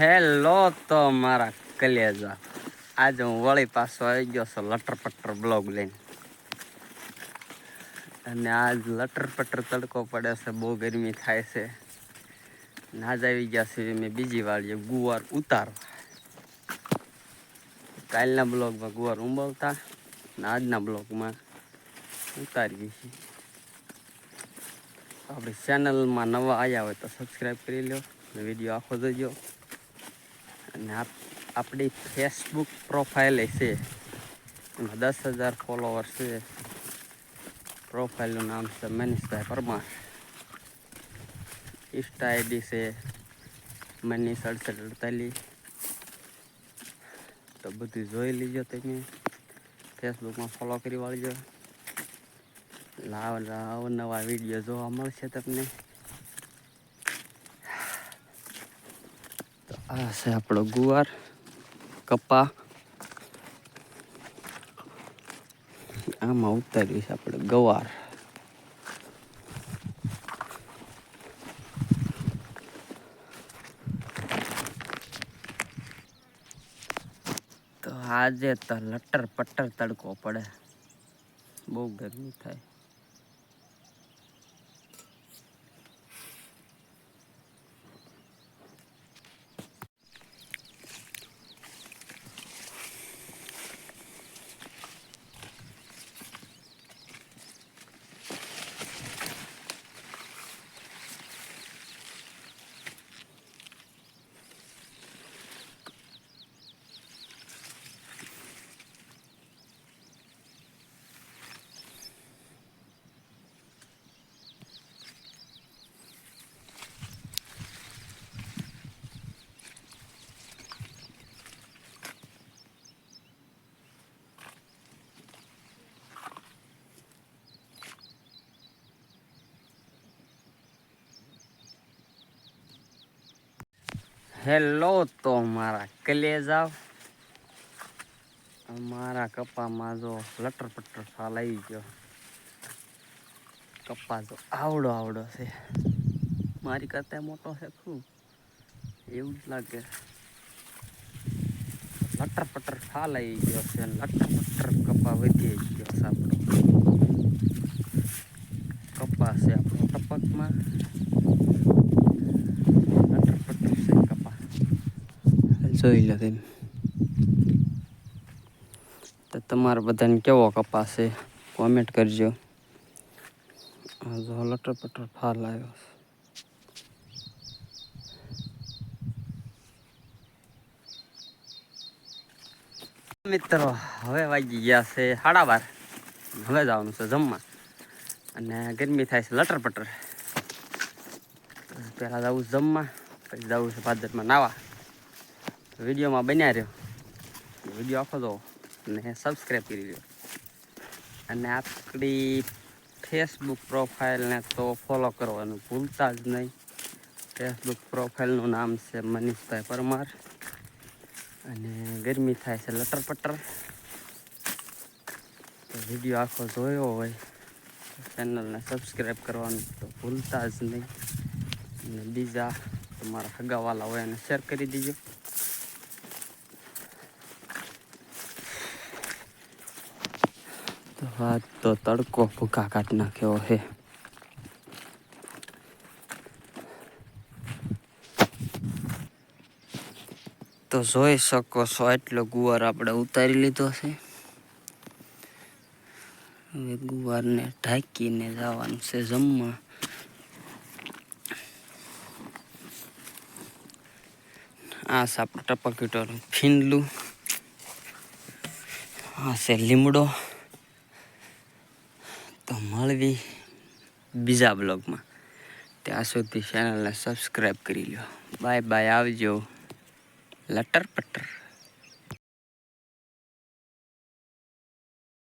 Hello તો મારા કલેજા. આજે હું વળી પાછો આવી ગયો છું લટર પટર બ્લોગ લઈને. અને આજ લટર પટર તડકો પડે છે, બહુ ગરમી થાય છે. આજ આવી ગયા છે મેં બીજી જે ગુવાર ઉતારવા. કાલના બ્લોગમાં ગુવાર ઉંબવતા ને આજના બ્લોગમાં ઉતારીએ છીએ. આપણી ચેનલમાં નવા આવ્યા હોય તો સબસ્ક્રાઈબ કરી લો વીડિયો આખો જોજો. અને આપ, આપણી ફેસબુક પ્રોફાઇલ છે. દસ હજાર ફોલોવર છે. પ્રોફાઇલનું નામ છે મનીષભાઈ પરમાર. ઇન્સ્ટા આઈડી છે મનીષ અડસઠ અડતાલીસ. તો બધું જોઈ લીજો તમે. ફેસબુકમાં ફોલો કરી વાળજો. લાવ અવનવા વીડિયો જોવા મળશે તમને. આ છે આપણો ગુવાર, કપા. આમાં ઉતાર્યું છે આપણે ગવાર. તો આજે તો લટર પટર તડકો પડે. બહુ ગરમી થાય. હેલો તો મારા કલેજા. મારા કપામાં જો લટર પટર ફાલ આવી ગયો. કપા તો આવડો આવડો છે. મારી કરતા મોટો છે શું એવું જ લાગે. લટર પટર ફાલ આવી ગયો છે લટર પટર કપા વધી ગયો છે આપણો કપા છે આપણો ટપકમાં લટર પટર છે કપા જોઈ લો તેમ તો તમારા બધાને કેવો કપાસ છે? કોમેન્ટ કરજો. જો લટર પટર ફાલ આવ્યો મિત્રો હવે વાગી ગયા છે સાડા બાર. હવે જવાનું છે જમવા. અને ગરમી થાય છે લટર પટર. પહેલાં જવું જમવા પછી જવું છે ભાદરમાં નાવા. વિડીયોમાં બન્યા રહ્યો. વીડિયો આખો જો અને સબસ્ક્રાઈબ કરી લ્યો. અને આપણી ફેસબુક પ્રોફાઇલને તો ફોલો કરવાનું ભૂલતા જ નહીં. ફેસબુક પ્રોફાઇલનું નામ છે મનીષભાઈ પરમાર. અને ગરમી થાય છે લટર પટર તો વીડિયો આખો જોયો હોય ચેનલને સબસ્ક્રાઈબ કરવાનું તો ભૂલતા જ નહીં. અને બીજા તમારા હગાવાલા હોય એને શેર કરી દીજો. તો તો તડકો ભૂકા કાઢ નાખ્યો હે. તો જોઈ શકો છો એટલો ગુવાર આપણે ઉતારી લીધો છે. હવે ગુવારને ઢાંકીને જવાનું છે જમવા. આ સાપ આપણે ટપકીટોનું ફીંડલું. આ છે લીમડો. મળવી બીજા બ્લોગમાં ત્યાં સુધી ચેનલને સબસ્ક્રાઈબ કરી લો બાય બાય આવજો. લટર પટર.